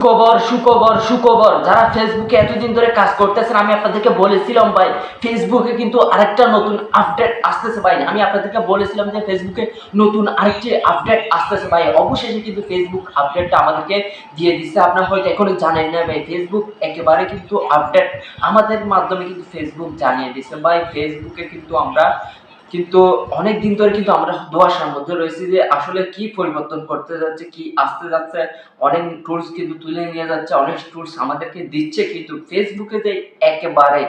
সুখবর সুখবর সুখবর। যারা ফেসবুকে এতদিন ধরে কাজ করতেছেন, আমি আপনাদেরকে বলেছিলাম ভাই ফেসবুকে কিন্তু আরেকটা নতুন আপডেট আসতেছে ভাই। আমি আপনাদেরকে বলেছিলাম যে ফেসবুকে নতুন আরেকটি আপডেট আসতেছে ভাই। অবশেষে কিন্তু ফেসবুক আপডেটটা আমাদেরকে দিয়ে দিচ্ছে আপনারা হয়তো এখনও জানেন না ভাই ফেসবুক একেবারে কিন্তু আপডেট আমাদের মাধ্যমে কিন্তু ফেসবুক জানিয়ে দিচ্ছে ভাই ফেসবুকে কিন্তু আমরা কিন্তু অনেক দিন ধরে কিন্তু আমরা দোয়াশার মধ্যে রয়েছি যে আসলে কি পরিবর্তন করতে যাচ্ছে, কি আসতে যাচ্ছে। অনেক টুলস কিন্তু তুলে নিয়ে যাচ্ছে, অনেক টুলস আমাদেরকে দিচ্ছে, কিন্তু ফেসবুকে যে একেবারে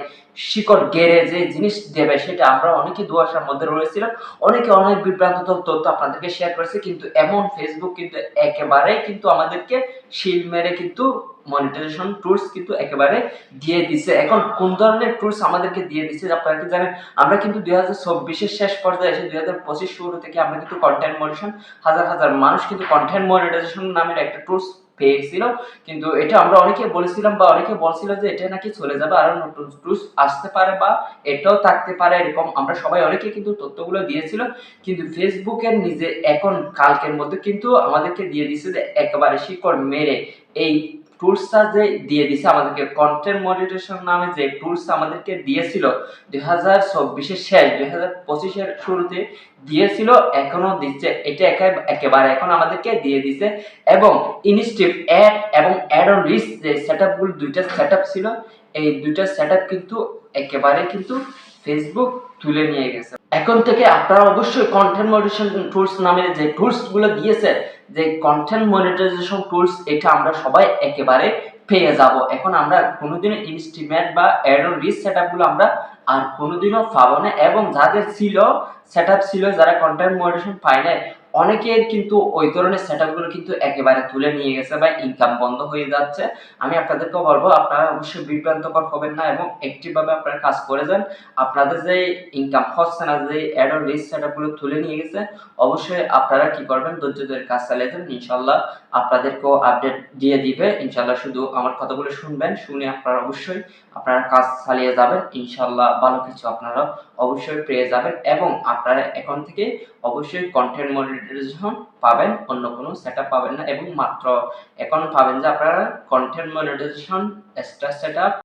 শিকড় গেড়ে যে জিনিস দেবে, সেটা আমরা অনেকে দোয়াশার মধ্যে রয়েছিলাম। অনেকে অনেক বিভ্রান্ত তথ্য আপনাদেরকে শেয়ার করেছে, কিন্তু এমন ফেসবুক কিন্তু একেবারে কিন্তু আমাদেরকে শিল মেরে কিন্তু মনিটাইজেশন টুলস কিন্তু একেবারে দিয়ে দিছে। এখন কোন ধরনের টুলস আমাদেরকে দিয়ে দিচ্ছে আপনারা কি জানেন? আমরা কিন্তু দুই হাজার চব্বিশের শেষ পর্যায়ে এসে দুই হাজার পঁচিশ শুরু থেকে আমরা কিন্তু কন্টেন্ট মনিটেশন হাজার হাজার মানুষ কিন্তু কন্টেন্ট মনিটাইজেশন নামের একটা টুলস পেয়েছিল। কিন্তু এটা আমরা অনেকে বলেছিলাম বা অনেকে বলছিল যে এটা নাকি চলে যাবে, আরও নতুন টুলস আসতে পারে বা এটাও থাকতে পারে এরকম। আমরা সবাই অনেকে কিন্তু তথ্যগুলো দিয়েছিল। কিন্তু ফেসবুকের নিজে এখন কালকের মধ্যে কিন্তু আমাদেরকে দিয়ে দিছে যে একেবারে শিকড় মেরে এই টুলসটা যে দিয়ে দিছে আমাদেরকে কন্টেন্ট মডিটেশন নামে যে টুলস আমাদেরকে দিয়েছিল, দুই হাজার চব্বিশের শেষ, দুই হাজার পঁচিশের শুরুতে দিয়েছিল, এখনও দিচ্ছে। এটা একা- একেবারে এখন আমাদেরকে দিয়ে দিছে। এবং ইনস্টিভ অ্যাড এবং অ্যাড অন রিস যে সেট দুইটা সেট ছিল, এই দুইটা সেট কিন্তু একেবারে কিন্তু ফেসবুক তুলে নিয়ে গেছে। এখন থেকে আপনারা অবশ্যই কন্টেন্ট মনিটাইজেশন টুলস নামে যে টুলসগুলো দিয়েছে, যে কন্টেন্ট মনিটাইজেশন টুলস এটা আমরা সবাই একেবারে পেয়ে যাব। এখন আমরা কোনোদিনও ইনস্টিমেট বা অ্যাড অন রিস সেট আপগুলো আমরা আর কোনোদিনও পাবো না। এবং যাদের ছিল সেট ছিল, যারা কন্টেন্ট মনিটাইজেশন পায় নাই অনেকের কিন্তু ওই ধরনের সেট আপগুলো কিন্তু একেবারে তুলে নিয়ে গেছে বা ইনকাম বন্ধ হয়ে যাচ্ছে। আমি আপনাদেরকে বলব, আপনারা অবশ্যই বিভ্রান্তকর হবেন না এবং একটিভাবে আপনারা কাজ করে যান। আপনাদের যে ইনকাম হচ্ছে না, যে অ্যাড অন রিস সেট আপগুলো তুলে নিয়ে গেছে, অবশ্যই আপনারা কি করবেন? ধৈর্য ধরে কাজ চালিয়ে যান। ইনশাল্লাহ আপনাদেরকেও আপডেট দিয়ে দিবে। ইনশাল্লাহ শুধু আমার কথাগুলো শুনবেন, শুনে আপনারা অবশ্যই আপনারা কাজ চালিয়ে যাবেন। ইনশাল্লাহ ভালো কিছু আপনারা অবশ্যই পেয়ে যাবেন এবং আপনারা এখন থেকে অবশ্যই কন্টেন্ট মনিটাইজেশন পাবেন, অন্য কোনো সেট পাবেন না এবং মাত্র এখন পাবেন যে আপনারা কন্টেন্ট মনিটাইজেশন এক্সট্রা সেট